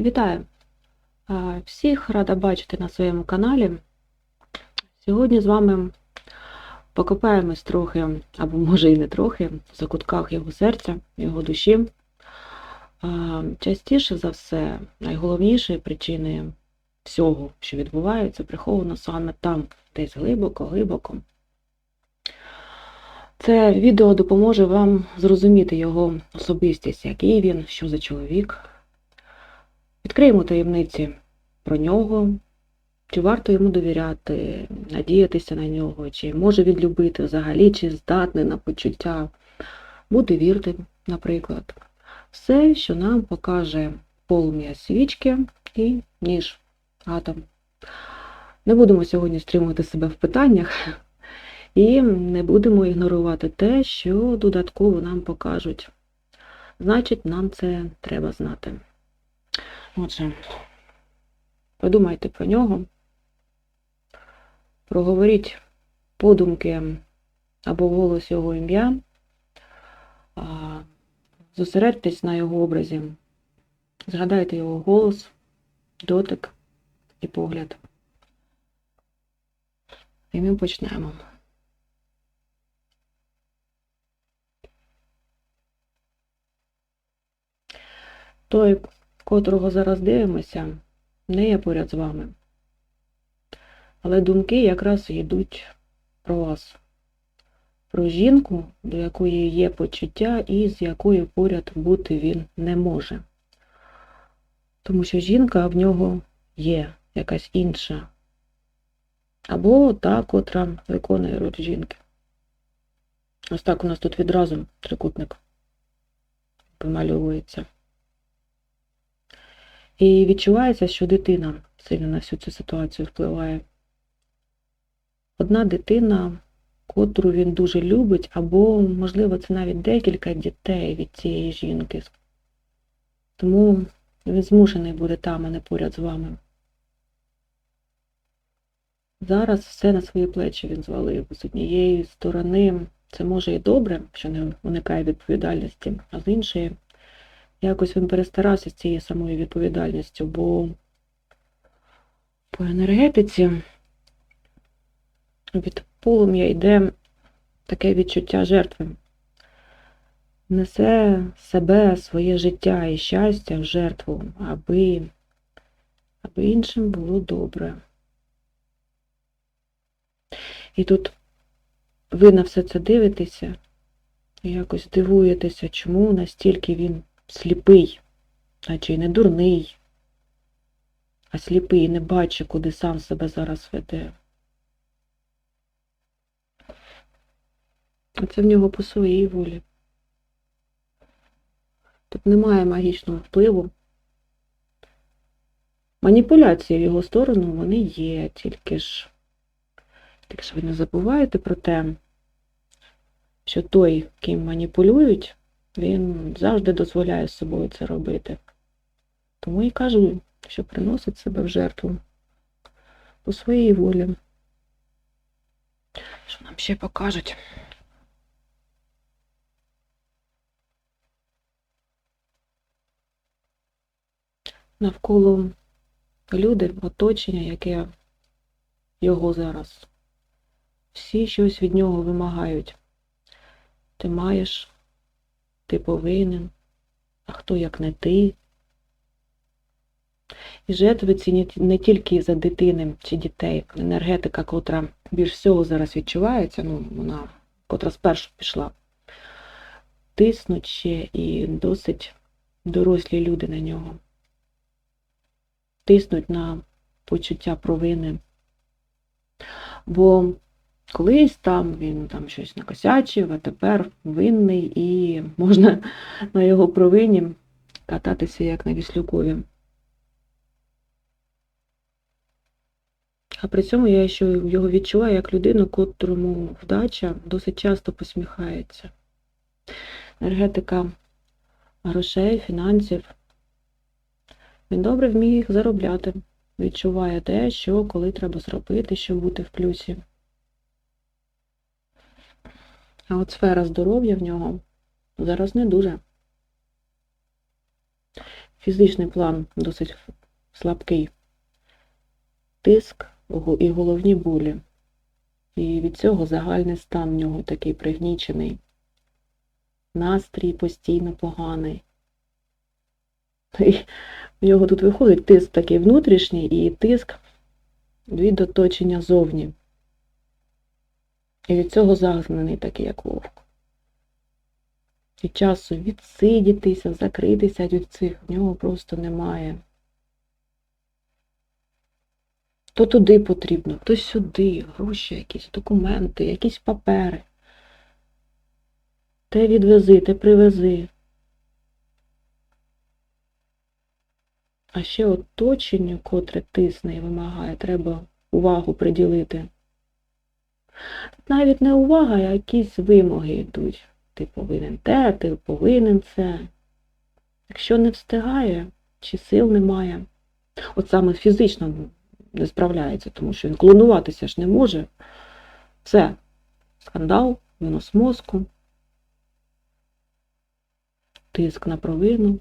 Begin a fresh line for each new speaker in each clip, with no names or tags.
Вітаю! Всіх рада бачити на своєму каналі. Сьогодні з вами покопаємось трохи, або може і не трохи, в закутках його серця, його душі. Частіше за все, найголовніші причини всього, що відбувається, приховано саме там, десь глибоко-глибоко. Це відео допоможе вам зрозуміти його особистість, який він, що за чоловік. Відкриємо таємниці про нього, чи варто йому довіряти, надіятися на нього, чи може він любити взагалі, чи здатний на почуття, бути вірним, наприклад. Все, що нам покаже полум'я свічки і ніж атом. Не будемо сьогодні стримувати себе в питаннях і не будемо ігнорувати те, що додатково нам покажуть. Значить, нам це треба знати. Отже, подумайте про нього, проговоріть подумки або вголос його ім'я, зосередьтесь на його образі, згадайте його голос, дотик і погляд. І ми почнемо. Той, котрого зараз дивимося, не є поряд з вами. Але думки якраз йдуть про вас, про жінку, до якої є почуття і з якою поряд бути він не може. Тому що жінка в нього є якась інша. Або та, котра виконує роль жінки. Ось так у нас тут відразу трикутник вимальовується. І відчувається, що дитина сильно на всю цю ситуацію впливає. Одна дитина, котру він дуже любить, або, можливо, це навіть декілька дітей від цієї жінки. Тому він змушений буде там, а не поряд з вами. Зараз все на свої плечі він звалив. З однієї сторони, це може і добре, що не уникає відповідальності, а з іншої якось він перестарався з цією самою відповідальністю, бо по енергетиці від полум'я йде таке відчуття жертви. Несе себе, своє життя і щастя в жертву, аби, аби іншим було добре. І тут ви на все це дивитеся якось дивуєтеся, чому настільки він сліпий, наче й не дурний, а сліпий і не бачить, куди сам себе зараз веде. А це в нього по своїй волі. Тут немає магічного впливу. Маніпуляції в його сторону вони є, тільки ж, тільки ж ви не забуваєте про те, що той, ким маніпулюють, він завжди дозволяє з собою це робити. Тому і кажу, що приносить себе в жертву по своїй волі. Що нам ще покажуть? Навколо люди, оточення, яке його зараз. Всі щось від нього вимагають. Ти маєш ти повинен, а хто як не ти. І жертви ці не тільки за дитини чи дітей, енергетика, котра більш всього зараз відчувається, ну, вона, котра спершу пішла, тиснуть ще і досить дорослі люди на нього. Тиснуть на почуття провини. Бо Колись там він там щось накосячив, а тепер винний і можна на його провині кататися як на Віслюкові. А при цьому я ще його відчуваю як людину, котрому вдача досить часто посміхається. Енергетика грошей, фінансів. Він добре вміє їх заробляти, відчуває те, що коли треба зробити, щоб бути в плюсі. А от сфера здоров'я в нього зараз не дуже. Фізичний план досить слабкий. Тиск і головні болі. І від цього загальний стан в нього такий пригнічений. Настрій постійно поганий. І в нього тут виходить тиск такий внутрішній і тиск від оточення зовні. І від цього загнаний такий, як вовк. І часу відсидітися, закритися від цих в нього просто немає. То туди потрібно, то сюди, гроші якісь, документи, якісь папери. Те відвези, те привези. А ще оточенню, котре тисне і вимагає, треба увагу приділити. Навіть не увага, а якісь вимоги йдуть. Ти повинен те, ти повинен це. Якщо не встигає, чи сил немає, от саме фізично не справляється, тому що він клонуватися ж не може. Це скандал, винос мозку, тиск на провину.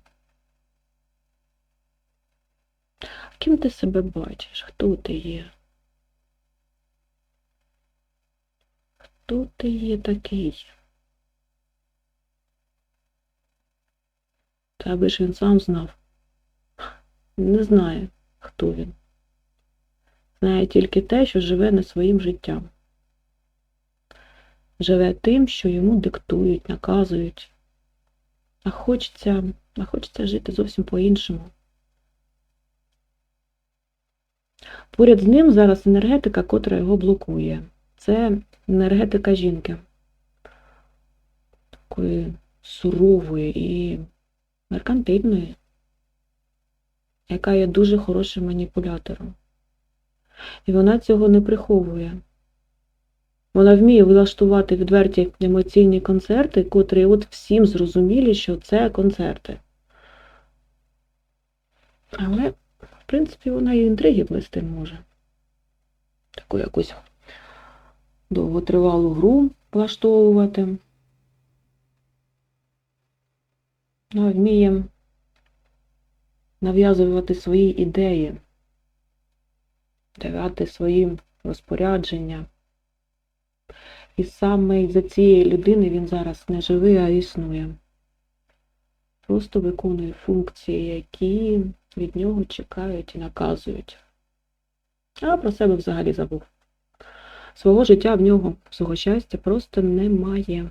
Ким ти себе бачиш? Хто ти є? Хто ти є такий? Та аби ж він сам знав. Не знає, хто він. Знає тільки те, що живе не своїм життям. Живе тим, що йому диктують, наказують. А хочеться, а хочеться жити зовсім по-іншому. Поряд з ним зараз енергетика, котра його блокує. Це енергетика жінки. Такої сурової і меркантильної, яка є дуже хорошим маніпулятором. І вона цього не приховує. Вона вміє влаштувати відверті емоційні концерти, котрі от всім зрозумілі, що це концерти. Але, в принципі, вона і інтриги плести може. Таку якусь довготривалу гру влаштовувати. Ну, вміє нав'язувати свої ідеї, давати свої розпорядження. І саме за цієї людини він зараз не живий, а існує. Просто виконує функції, які від нього чекають і наказують. А про себе взагалі забув. Свого життя в нього, свого щастя просто немає.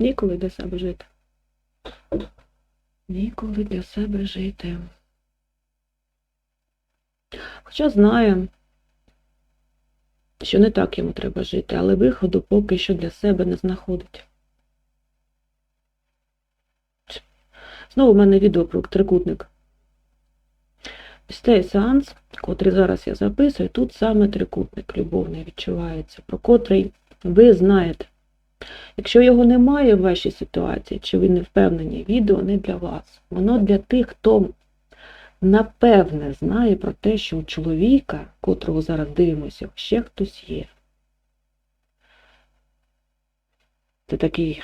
Ніколи для себе жити. Ніколи для себе жити. Хоча знає, що не так йому треба жити, але виходу поки що для себе не знаходить. Знову в мене відео про трикутник. Цей сеанс, котрий зараз я записую, тут саме трикутник любовний відчувається, про котрий ви знаєте. Якщо його немає в вашій ситуації, чи ви не впевнені, відео не для вас. Воно для тих, хто напевне знає про те, що у чоловіка, котрого зараз дивимося, ще хтось є. Це такий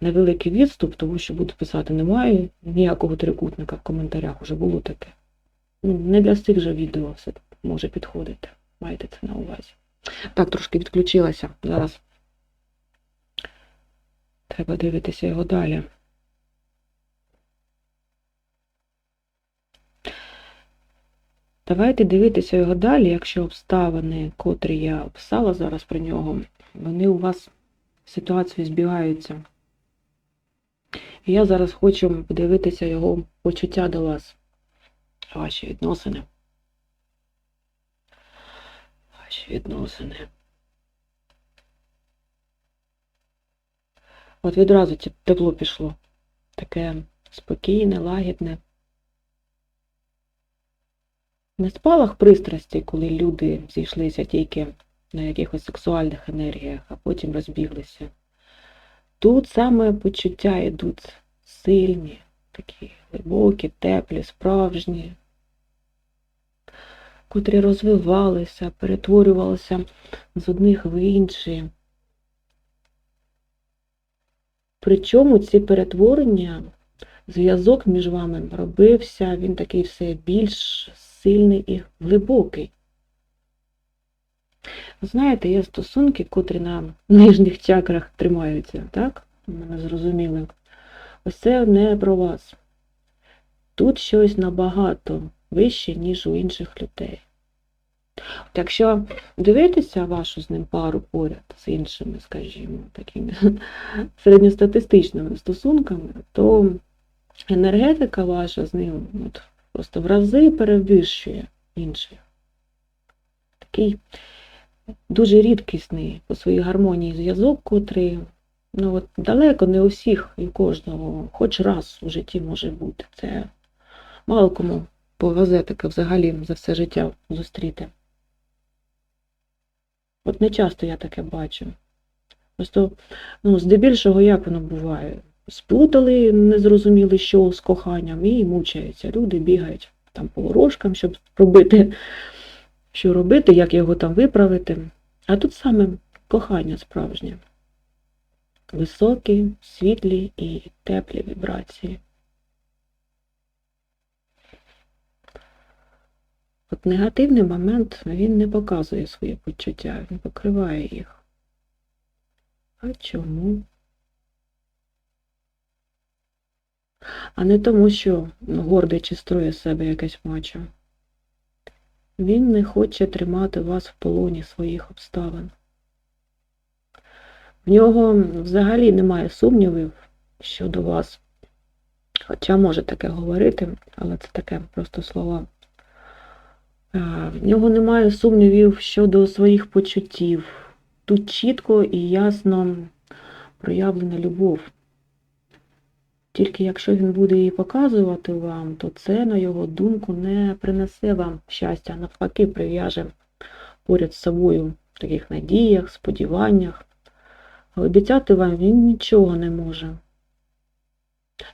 невеликий відступ, тому що буду писати, немає ніякого трикутника в коментарях, вже було таке. Ну, Не для цих же відео все може підходити. Майте це на увазі. Так, трошки відключилася. Зараз треба дивитися його далі. Давайте дивитися його далі, якщо обставини, котрі я описала зараз про нього, вони у вас в ситуацію збігаються. І я зараз хочу подивитися його почуття до вас, ваші відносини. Ваші відносини. От відразу тепло пішло. Таке спокійне, лагідне. Не спалах пристрасті, коли люди зійшлися тільки на якихось сексуальних енергіях, а потім розбіглися. Тут саме почуття йдуть сильні, такі глибокі, теплі, справжні, котрі розвивалися, перетворювалися з одних в інші. Причому ці перетворення зв'язок між вами робився, він такий все більш сильний і глибокий. Знаєте, є стосунки, котрі на нижніх чакрах тримаються, так? Мене зрозуміли. Це не про вас. Тут щось набагато вище, ніж у інших людей. От якщо дивитися вашу з ним пару поряд з іншими, скажімо, такими середньостатистичними стосунками, то енергетика ваша з ним от, просто в рази перевищує інших. Такий дуже рідкісний по своїй гармонії зв'язок, котрий ну, от, далеко не у всіх і кожного, хоч раз у житті може бути. Це мало кому повезе таке взагалі за все життя зустріти. От не часто я таке бачу. Просто, ну, здебільшого, як воно буває? Сплутали, не зрозуміли, що з коханням, і мучаються. Люди бігають там по ворожкам, щоб робити, що робити, як його там виправити. А тут саме кохання справжнє. Високі, світлі і теплі вібрації. От негативний момент він не показує свої почуття, він покриває їх. А чому? А не тому, що гордий чи строє себе якесь мачо. Він не хоче тримати вас в полоні своїх обставин. В нього взагалі немає сумнівів щодо вас. Хоча може таке говорити, але це таке просто слова. В нього немає сумнівів щодо своїх почуттів. Тут чітко і ясно проявлена любов. Тільки якщо він буде її показувати вам, то це, на його думку, не принесе вам щастя, навпаки, прив'яже поряд з собою в таких надіях, сподіваннях. Обіцяти вам він нічого не може.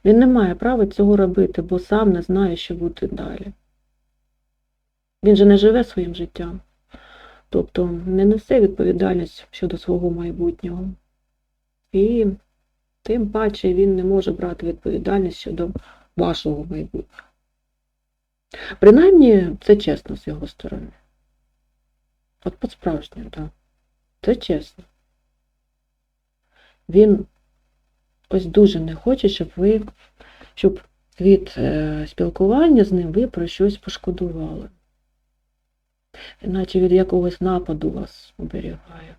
Він не має права цього робити, бо сам не знає, що буде далі. Він же не живе своїм життям, тобто не несе відповідальність щодо свого майбутнього. І тим паче він не може брати відповідальність щодо вашого майбутнього. Принаймні, це чесно з його сторони. От по-справжньому, так. Це чесно. Він ось дуже не хоче, щоб ви, щоб від е, спілкування з ним ви про щось пошкодували наче від якогось нападу вас оберігає.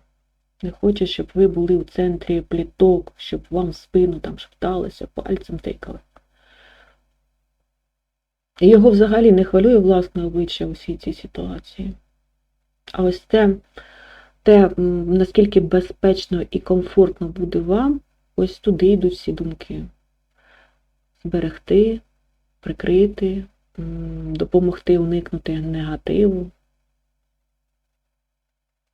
Не хоче, щоб ви були в центрі пліток, щоб вам спину там шепталися, пальцем тикали. Його взагалі не хвилює власне обличчя у всій цій ситуації. А ось те, те, наскільки безпечно і комфортно буде вам, ось туди йдуть всі думки. Зберегти, прикрити, допомогти уникнути негативу.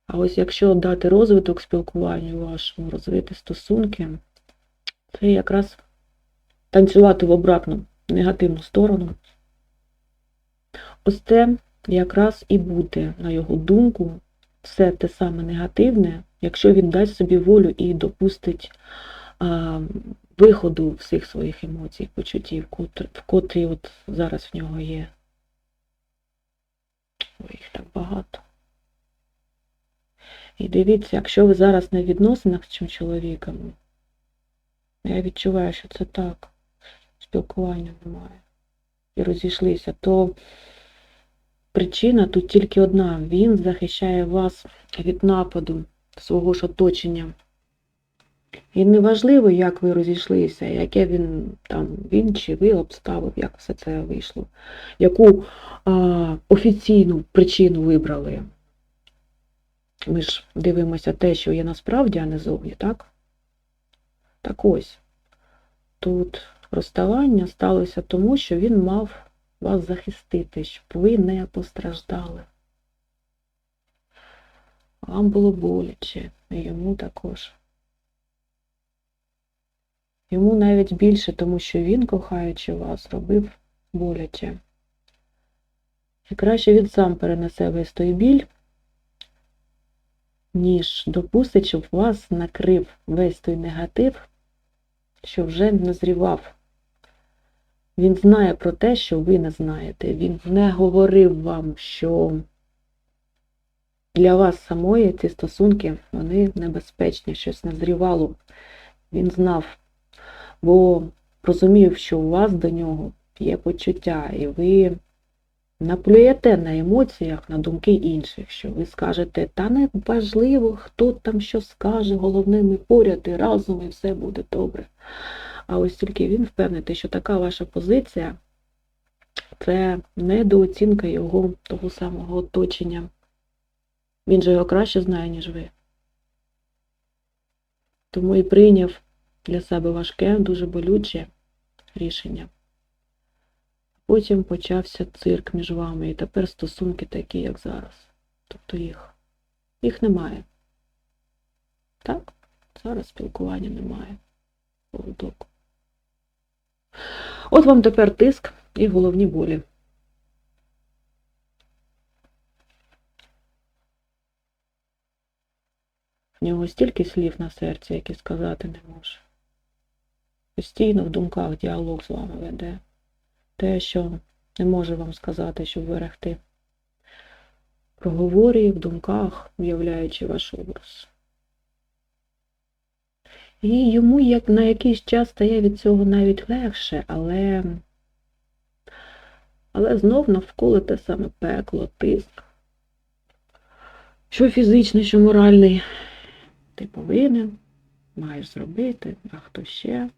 А ось якщо дати розвиток спілкуванню вашому, розвити стосунки, це якраз танцювати в обратну негативну сторону. Ось це якраз і буде, на його думку, все те саме негативне, якщо він дасть собі волю і допустить а, виходу всіх своїх емоцій, почуттів, в котрі от зараз в нього є. Ой, їх так багато. І дивіться, якщо ви зараз не в відносинах з цим чоловіком, я відчуваю, що це так, спілкування немає. І розійшлися, то причина тут тільки одна. Він захищає вас від нападу свого ж оточення. І неважливо, як ви розійшлися, яке він там, він чи ви обставив, як все це вийшло, яку а, офіційну причину вибрали. Ми ж дивимося те, що є насправді, а не зовні, так? Так ось, тут розставання сталося тому, що він мав вас захистити, щоб ви не постраждали. Вам було боляче, і йому також. Йому навіть більше, тому що він, кохаючи вас, робив боляче. І краще він сам перенесе весь той біль ніж допустить, щоб вас накрив весь той негатив, що вже назрівав Він знає про те, що ви не знаєте. Він не говорив вам, що для вас самої ці стосунки, вони небезпечні, щось назрівало. Він знав, бо розумів, що у вас до нього є почуття, і ви наплюєте на емоціях, на думки інших, що ви скажете, та не важливо, хто там що скаже, головне, ми поряд і разом, і все буде добре. А ось тільки він впевнений, що така ваша позиція це недооцінка його того самого оточення. Він же його краще знає, ніж ви. Тому і прийняв для себе важке, дуже болюче рішення. Потім почався цирк між вами, і тепер стосунки такі, як зараз. Тобто їх, їх немає. Так? Зараз спілкування немає. Поводок. От вам тепер тиск і головні болі. В нього стільки слів на серці, які сказати не може. Постійно в думках діалог з вами веде. Те, що не може вам сказати, щоб вберегти. Проговорює в думках, уявляючи ваш образ. І йому як на якийсь час стає від цього навіть легше, але але знов навколо те саме пекло, тиск. Що фізичний, що моральний, ти повинен, маєш зробити, а хто ще.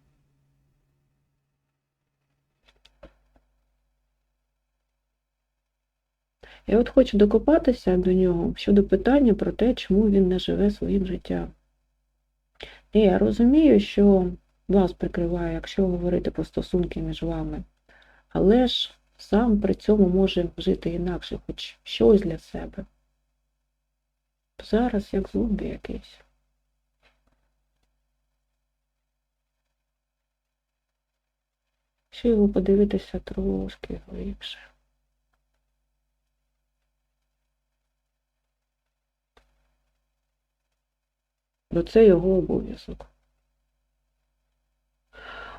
Я от хочу докопатися до нього щодо питання про те, чому він не живе своїм життям. І я розумію, що вас прикриває, якщо говорити про стосунки між вами, але ж сам при цьому може жити інакше, хоч щось для себе. Зараз як зомбі якийсь. Ще його подивитися трошки глибше. Бо це його обов'язок.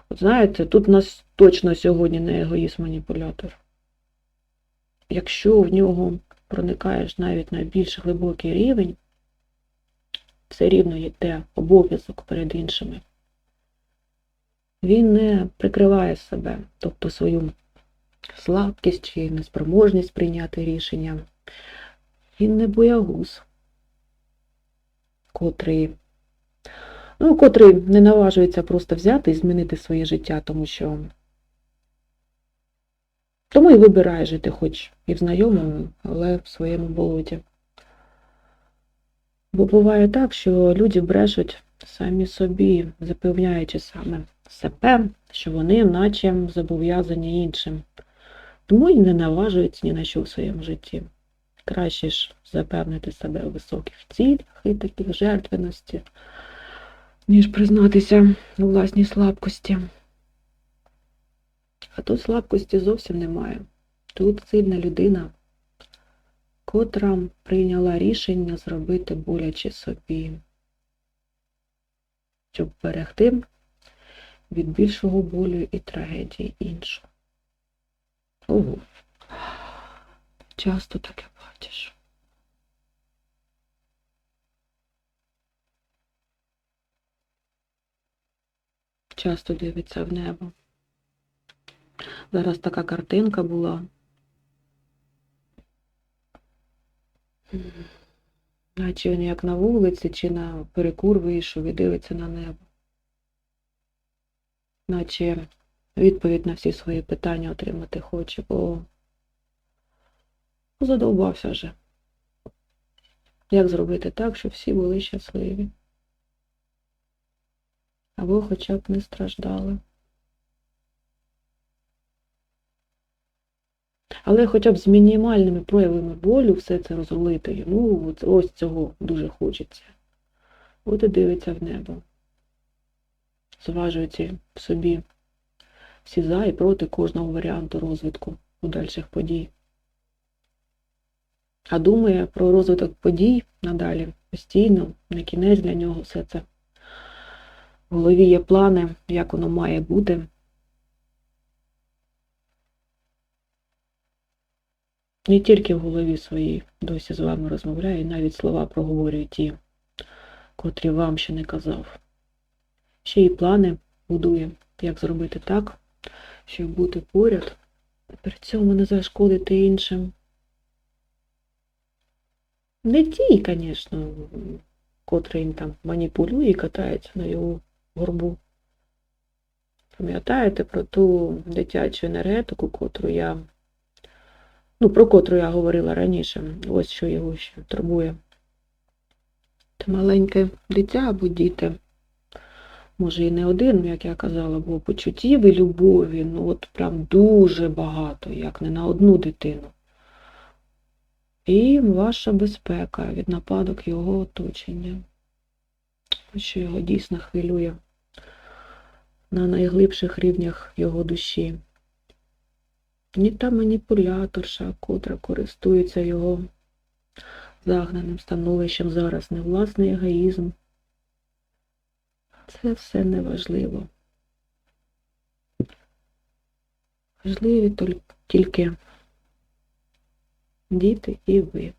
От знаєте, тут у нас точно сьогодні не егоїст-маніпулятор. Якщо в нього проникаєш навіть на більш глибокий рівень, все рівно йде обов'язок перед іншими. Він не прикриває себе, тобто свою слабкість чи неспроможність прийняти рішення. Він не боягуз, котрий ну, котрий не наважується просто взяти і змінити своє життя, тому що тому і вибирає жити хоч і в знайомому, але в своєму болоті. Бо буває так, що люди брешуть самі собі, запевняючи саме себе, що вони наче зобов'язані іншим. Тому і не наважуються ні на що в своєму житті. Краще ж запевнити себе у високих цілях і таких жертвеності ніж признатися у власній слабкості. А тут слабкості зовсім немає. Тут сильна людина, котра прийняла рішення зробити боляче собі, щоб берегти від більшого болю і трагедії іншого. Ого, часто таке бачиш. Часто дивиться в небо. Зараз така картинка була. Наче він як на вулиці чи на перекур вийшов і дивиться на небо. Наче відповідь на всі свої питання отримати хоче, бо задовбався вже. Як зробити так, щоб всі були щасливі? Або хоча б не страждали. Але хоча б з мінімальними проявами болю все це розрулити йому, ось цього дуже хочеться. От і дивиться в небо, зважуючи в собі всі за і проти кожного варіанту розвитку подальших подій. А думає про розвиток подій надалі постійно, на кінець для нього все це в голові є плани, як воно має бути. Не тільки в голові своїй досі з вами розмовляю, і навіть слова проговорюю ті, котрі вам ще не казав. Ще й плани будує, як зробити так, щоб бути поряд, при цьому не зашкодити іншим. Не тій, звісно, котрий там маніпулює і катається на його горбу. Пам'ятаєте про ту дитячу енергетику, котру я, ну, про котру я говорила раніше, ось що його ще турбує. Те маленьке дитя або діти, може і не один, як я казала, бо почуттів і любові, ну от прям дуже багато, як не на одну дитину. І ваша безпека від нападок його оточення, що його дійсно хвилює на найглибших рівнях його душі. Ні та маніпуляторша, котра користується його загнаним становищем зараз, не власний егоїзм. Це все неважливо. Важливі тільки діти і ви.